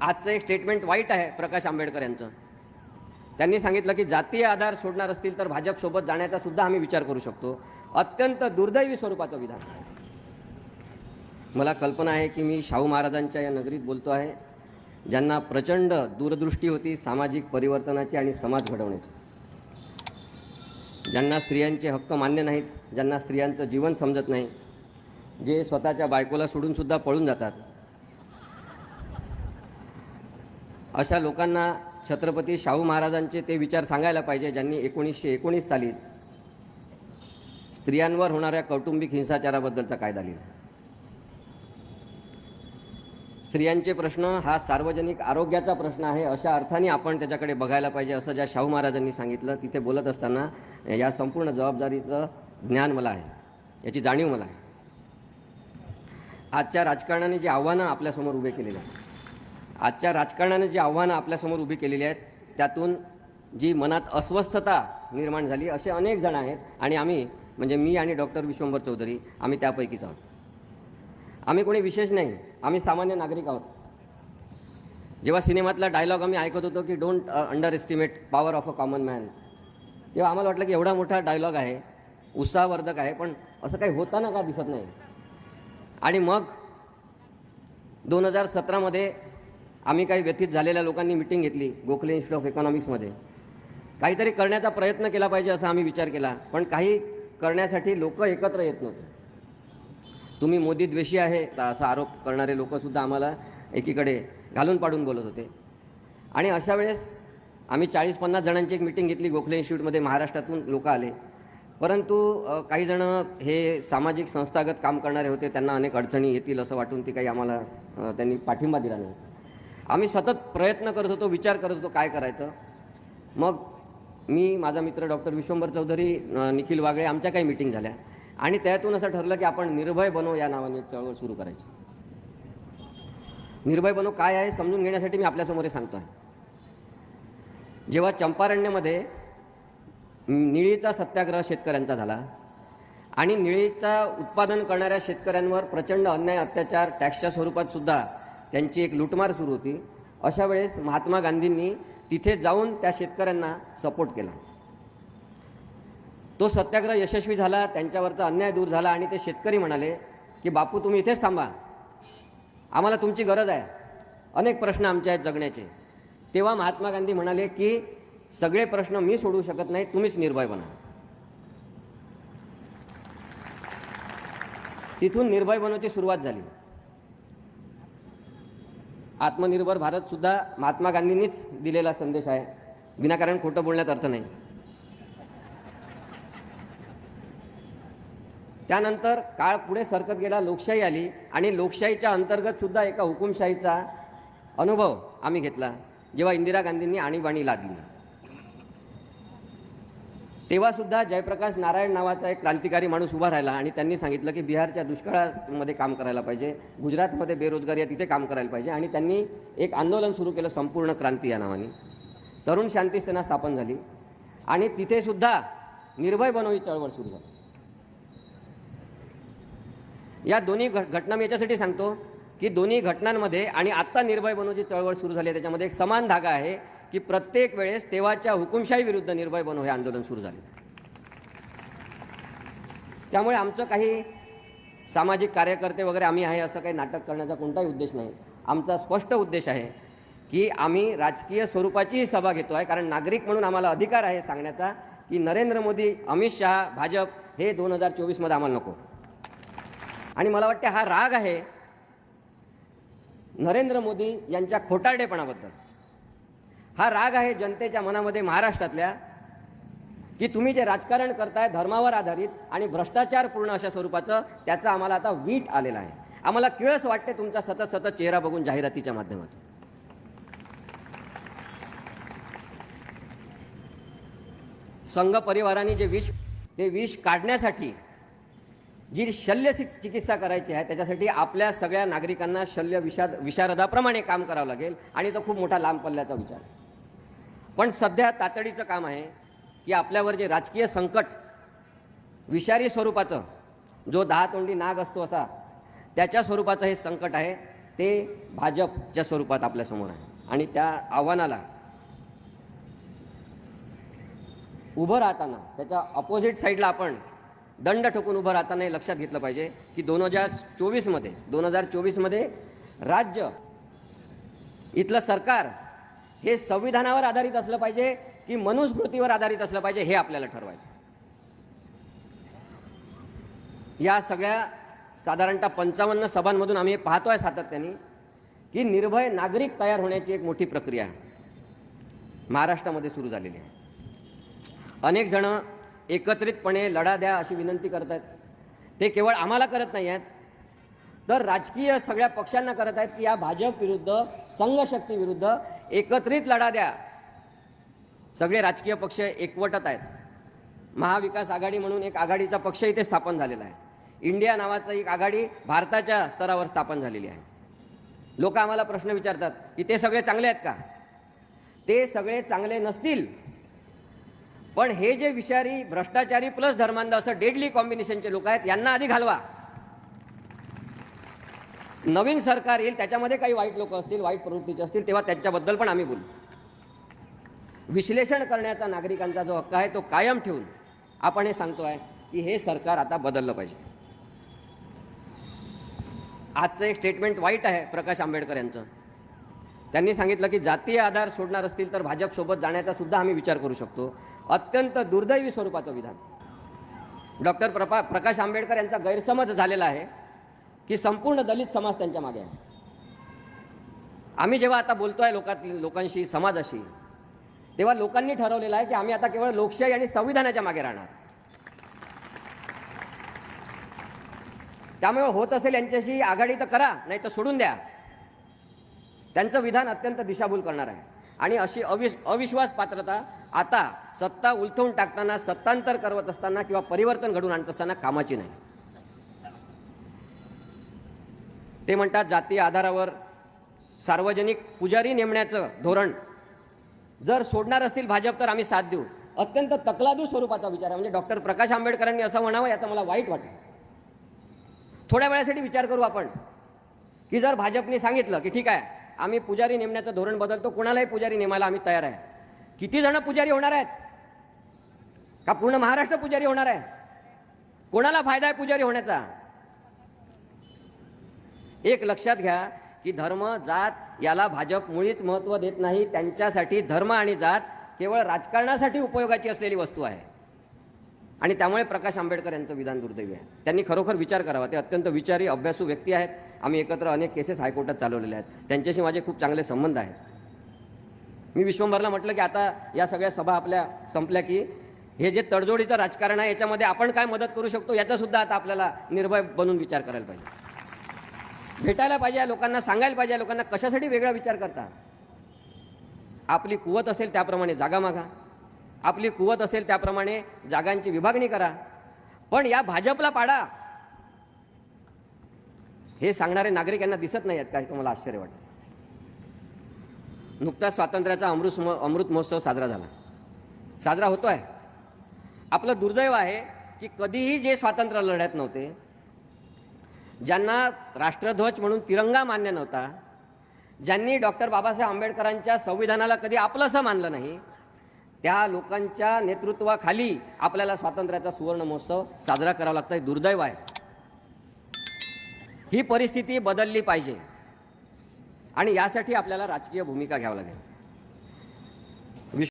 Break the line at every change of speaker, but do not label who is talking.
आजचं एक स्टेटमेंट वाईट आहे प्रकाश आंबेडकर यांचं. त्यांनी सांगितलं की जातीय आधार सोडणार असतील तर भाजपसोबत जाण्याचा सुद्धा आम्ही विचार करू शकतो. अत्यंत दुर्दैवी स्वरूपाचं विधान. मला कल्पना आहे की मी शाहू महाराजांच्या या नगरीत बोलतो आहे ज्यांना प्रचंड दूरदृष्टी होती सामाजिक परिवर्तनाची आणि समाज घडवण्याची. ज्यांना स्त्रियांचे हक्क मान्य नाहीत ज्यांना स्त्रियांचं जीवन समजत नाही जे स्वतःच्या बायकोला सोडूनसुद्धा पळून जातात अशा लोकांना छत्रपती शाहू महाराजांचे ते विचार सांगायला पाहिजे ज्यांनी एकोणीसशे एकोणीस सालीच स्त्रियांवर होणाऱ्या कौटुंबिक हिंसाचाराबद्दलचा कायदा लिहिला. स्त्रियांचे प्रश्न हा सार्वजनिक आरोग्याचा प्रश्न आहे अशा अर्थाने आपण त्याच्याकडे बघायला पाहिजे असं ज्या शाहू महाराजांनी सांगितलं तिथे बोलत असताना या संपूर्ण जबाबदारीचं ज्ञान मला आहे याची जाणीव मला आहे. आजच्या राजकारणाने जी आव्हानं आपल्यासमोर उभे केलेली आहेत आजच्या राजकारणाने जी आव्हानं आपल्यासमोर उभी केलेली आहेत त्यातून जी मनात अस्वस्थता निर्माण झाली असे अनेक जण आहेत. आणि आम्ही म्हणजे मी आणि डॉक्टर विश्वंभर चौधरी आम्ही त्यापैकीच आहोत. आम्ही कोणी विशेष नाही आम्ही सामान्य नागरिक आहोत. जेव्हा सिनेमातला डायलॉग आम्ही ऐकत होतो की don't underestimate power of a common man तेव्हा आम्हाला वाटलं की एवढा मोठा डायलॉग आहे उत्साहवर्धक आहे पण असं काही होताना का दिसत नाही? आणि मग दोन हजार सतरामध्ये आम्ही काही व्यथित झालेल्या लोकांनी मिटिंग घेतली गोखले इन्स्टिट्यूट ऑफ इकॉनॉमिक्समध्ये काहीतरी करण्याचा प्रयत्न केला पाहिजे असा आम्ही विचार केला पण काही करण्यासाठी लोक एकत्र येत नव्हते. तुम्ही मोदी द्वेषी आहे असा आरोप करणारे लोकसुद्धा आम्हाला एकीकडे घालून पाडून बोलत होते. आणि अशा वेळेस आम्ही चाळीस पन्नास जणांची एक मिटिंग घेतली गोखले इन्स्टिट्यूटमध्ये महाराष्ट्रातून लोक आले. परंतु काही जणं हे सामाजिक संस्थागत काम करणारे होते त्यांना अनेक अडचणी येतील असं वाटून ती काही आम्हाला त्यांनी पाठिंबा दिला नाही. आम्ही सतत प्रयत्न करत होतो विचार करत होतो काय करायचं. मग मी माझा मित्र डॉक्टर विश्वंभर चौधरी निखिल वागळे आमच्या काही मिटिंग झाल्या. आणि त्यातून असं ठरलं की आपण निर्भय बनो या नावाने चळवळ सुरू करायची. निर्भय बनो काय आहे समजून घेण्यासाठी मी आपल्यासमोर हे सांगतो आहे जेव्हा चंपारण्यमध्ये निळीचा सत्याग्रह शेतकऱ्यांचा झाला आणि निळीचा उत्पादन करणाऱ्या शेतकऱ्यांवर प्रचंड अन्याय अत्याचार टॅक्सच्या स्वरूपात सुद्धा त्यांची एक लुटमार सुरू होती. अशा वेळेस महात्मा गांधींनी तिथे जाऊन त्या शेतकऱ्यांना सपोर्ट केला. तो सत्याग्रह यशस्वी झाला त्यांच्यावरचा अन्याय दूर झाला आणि ते शेतकरी म्हणाले की बापू तुम्ही इथेच थांबा. आम्हाला तुमची गरज आहे. अनेक प्रश्न आमचे आहेत जगण्याचे. तेव्हा महात्मा गांधी म्हणाले की सगळे प्रश्न मी सोडवू शकत नाही तुम्हीच निर्भय बना. तिथून निर्भय बनवची सुरुवात झाली. आत्मनिर्भर भारतसुद्धा महात्मा गांधींनीच दिलेला संदेश आहे. विनाकारण खोटं बोलण्यात अर्थ नाही. त्यानंतर काळ पुढे सरकत गेला लोकशाही आली आणि लोकशाहीच्या अंतर्गतसुद्धा एका हुकुमशाहीचा अनुभव आम्ही घेतला जेव्हा इंदिरा गांधींनी आणीबाणी लादली. तेव्हासुद्धा जयप्रकाश नारायण नावाचा एक क्रांतिकारी माणूस उभा राहिला आणि त्यांनी सांगितलं की बिहारच्या दुष्काळामध्ये काम करायला पाहिजे गुजरातमध्ये बेरोजगारी आहे तिथे काम करायला पाहिजे आणि त्यांनी एक आंदोलन सुरू केलं संपूर्ण क्रांती या नावाने. तरुण शांती सेना स्थापन झाली आणि तिथेसुद्धा निर्भय बनव ही चळवळ सुरू झाली. या दोन्ही घटना मी याच्यासाठी सांगतो की दोन्ही घटनांमध्ये आणि आत्ता निर्भय बनवची चळवळ सुरू झाली आहे त्याच्यामध्ये एक समान धागा आहे की प्रत्येक वेळेस तेव्हाच्या हुकुमशाही विरुद्ध निर्भय बनव हे आंदोलन सुरू झाले. त्यामुळे आमचं काही सामाजिक कार्यकर्ते वगैरे आम्ही आहे असं काही नाटक करण्याचा कोणताही उद्देश नाही. आमचा स्पष्ट उद्देश आहे की आम्ही राजकीय स्वरूपाचीही सभा घेतो आहे. कारण नागरिक म्हणून आम्हाला अधिकार आहे सांगण्याचा की नरेंद्र मोदी अमित शहा भाजप हे दोन हजार चोवीसमध्ये आम्हाला नको. आणि मला वाटते हा राग आहे नरेंद्र मोदी यांच्या खोटारडेपणाबद्दल. हा राग आहे जनतेच्या मनामध्ये महाराष्ट्रातल्या की तुम्ही जे राजकारण करताय धर्मावर आधारित आणि भ्रष्टाचारपूर्ण अशा स्वरूपाचं त्याचा आम्हाला आता वीट आलेला आहे आम्हाला किळस वाटते तुमचा सतत सतत चेहरा बघून जाहिरातीच्या माध्यमातून संघ परिवाराने जे विष ते विष काढण्यासाठी जी शल्य चिकित्सा करायची आहे त्याच्यासाठी आपल्या सगळ्या नागरिकांना शल्य विषाद विशारदाप्रमाणे काम करावं लागेल आणि तो खूप मोठा लांब पल्ल्याचा विचार आहे. पण सध्या तातडीचं काम आहे की आपल्यावर जे राजकीय संकट विषारी स्वरूपाचं जो दहा तोंडी नाग असतो असा त्याच्या स्वरूपाचं हे संकट आहे ते भाजपच्या स्वरूपात आपल्यासमोर आहे. आणि त्या आव्हानाला उभं राहताना त्याच्या अपोजिट साईडला आपण दंड ठोकून उभं राहताना हे लक्षात घेतलं पाहिजे की दोन हजार चोवीसमध्ये दोन हजार चोवीसमध्ये राज्य इथलं सरकार हे संविधानावर आधारित असलं पाहिजे की मनुस्मृतीवर आधारित असलं पाहिजे हे आपल्याला ठरवायचं. या सगळ्या साधारणतः पंचावन्न सभांमधून आम्ही हे पाहतोय सातत्याने की निर्भय नागरिक तयार होण्याची एक मोठी प्रक्रिया महाराष्ट्रामध्ये सुरू झालेली आहे. अनेक जण एकत्रितपणे लढा द्या अशी विनंती करत आहेत ते केवळ आम्हाला करत नाही आहेत तर राजकीय सगळ्या पक्षांना करत आहेत की या भाजप विरुद्ध संघशक्ती विरुद्ध एकत्रित लढा द्या. सगळे राजकीय पक्ष एकवटत आहेत. महाविकास आघाडी म्हणून एक आघाडीचा पक्ष इथे स्थापन झालेला आहे. इंडिया नावाचं एक आघाडी भारताच्या स्तरावर स्थापन झालेली आहे. लोक आम्हाला प्रश्न विचारतात की ते सगळे चांगले आहेत का? ते सगळे चांगले नसतील. पण हे जे विषारी भ्रष्टाचारी प्लस धर्मांध असं डेडली कॉम्बिनेशनचे लोक आहेत यांना आधी घालवा. नवीन सरकार येईल त्याच्यामध्ये काही वाईट लोक असतील वाईट प्रवृत्तीचे असतील तेव्हा त्यांच्याबद्दल पण आम्ही बोलू. विश्लेषण करण्याचा नागरिकांचा जो हक्क आहे तो कायम ठेवून आपण हे सांगतो आहे की हे सरकार आता बदललं पाहिजे. आजचं एक स्टेटमेंट वाईट आहे प्रकाश आंबेडकर यांचं. त्यांनी सांगितलं की जातीय आधार सोडणार असतील तर भाजपसोबत जाण्याचा सुद्धा आम्ही विचार करू शकतो. अत्यंत दुर्दैवी स्वरूपाचं विधान. डॉक्टर प्रपा प्रकाश आंबेडकर यांचा गैरसमज झालेला आहे. की संपूर्ण दलित समाज त्यांच्या मागे आहे. आम्ही जेव्हा आता बोलतो आहे लोकात लोकांशी समाजाशी तेव्हा लोकांनी ठरवलेलं आहे की आम्ही आता केवळ लोकशाही आणि संविधानाच्या मागे राहणार. त्यामुळे होत असेल यांच्याशी आघाडी तर करा नाही तर सोडून द्या. त्यांचं विधान अत्यंत दिशाभूल करणार आहे. आणि अशी अविश अविश्वास पात्रता आता सत्ता उलथवून टाकताना सत्तांतर करवत असताना किंवा परिवर्तन घडून आणत असताना कामाची नाही. ते म्हणतात जातीय आधारावर सार्वजनिक पुजारी नेमण्याचं धोरण. जर सोडणार असतील भाजप तर आम्ही साथ देऊ. अत्यंत तकलादू स्वरूपाचा विचार आहे. म्हणजे डॉक्टर प्रकाश आंबेडकरांनी असं म्हणावं याचं मला वाईट वाटलं थोड्या वेळासाठी विचार करू आपण. की जर भाजपने सांगितलं की ठीक आहे आम्ही पुजारी नेमण्याचं धोरण बदलतो कुणालाही पुजारी नेमायला आम्ही तयार आहे. किती जण पुजारी होणार आहेत? का पूर्ण महाराष्ट्र पुजारी होणार आहे? कोणाला फायदा आहे पुजारी होण्याचा? एक लक्षात घ्या की धर्म जात याला भाजप मुळीच महत्त्व देत नाही. त्यांच्यासाठी धर्म आणि जात केवळ राजकारणासाठी उपयोगाची असलेली वस्तू आहे. आणि त्यामुळे प्रकाश आंबेडकर यांचं विधान दुर्दैवी आहे. त्यांनी खरोखर विचार करावा. ते अत्यंत विचारी अभ्यासू व्यक्ती आहेत. आम्ही एकत्र अनेक केसेस हायकोर्टात चालवलेले आहेत. त्यांच्याशी माझे खूप चांगले संबंध आहेत. मी विश्वंभरला म्हटलं की आता या सगळ्या सभा आपल्या संपल्या की हे जे तडजोडीचं राजकारण आहे याच्यामध्ये आपण काय मदत करू शकतो याचासुद्धा आता आपल्याला निर्भय बनून विचार करायला पाहिजे. भेटायला पाहिजे लोकांना सांगायला पाहिजे लोकांना कशासाठी वेगळा विचार करता? आपली कुवत असेल त्याप्रमाणे जागा मागा. आपली कुवत असेल त्याप्रमाणे जागांची विभागणी करा. पण या भाजपला पाडा. हे सांगणारे नागरिक यांना दिसत नाही आहेत काय तुम्हाला आश्चर्य वाटतं? नुकताच स्वातंत्र्याचा अमृत अमृत महोत्सव साजरा झाला. साजरा होतो आहे आपलं दुर्दैव आहे की कधीही जे स्वातंत्र्य लढ्यात नव्हते ज्यांना राष्ट्रध्वज म्हणून तिरंगा मान्य नव्हता ज्यांनी डॉक्टर बाबासाहेब आंबेडकरांच्या संविधानाला कधी आपलंसं मानलं नाही त्या लोकांच्या नेतृत्वाखाली आपल्याला स्वातंत्र्याचा सुवर्ण महोत्सव साजरा करावा लागतो हे दुर्दैव आहे. ही परिस्थिती बदलली पाहिजे आणि यासाठी आपल्याला राजकीय भूमिका घ्यावी लागेल.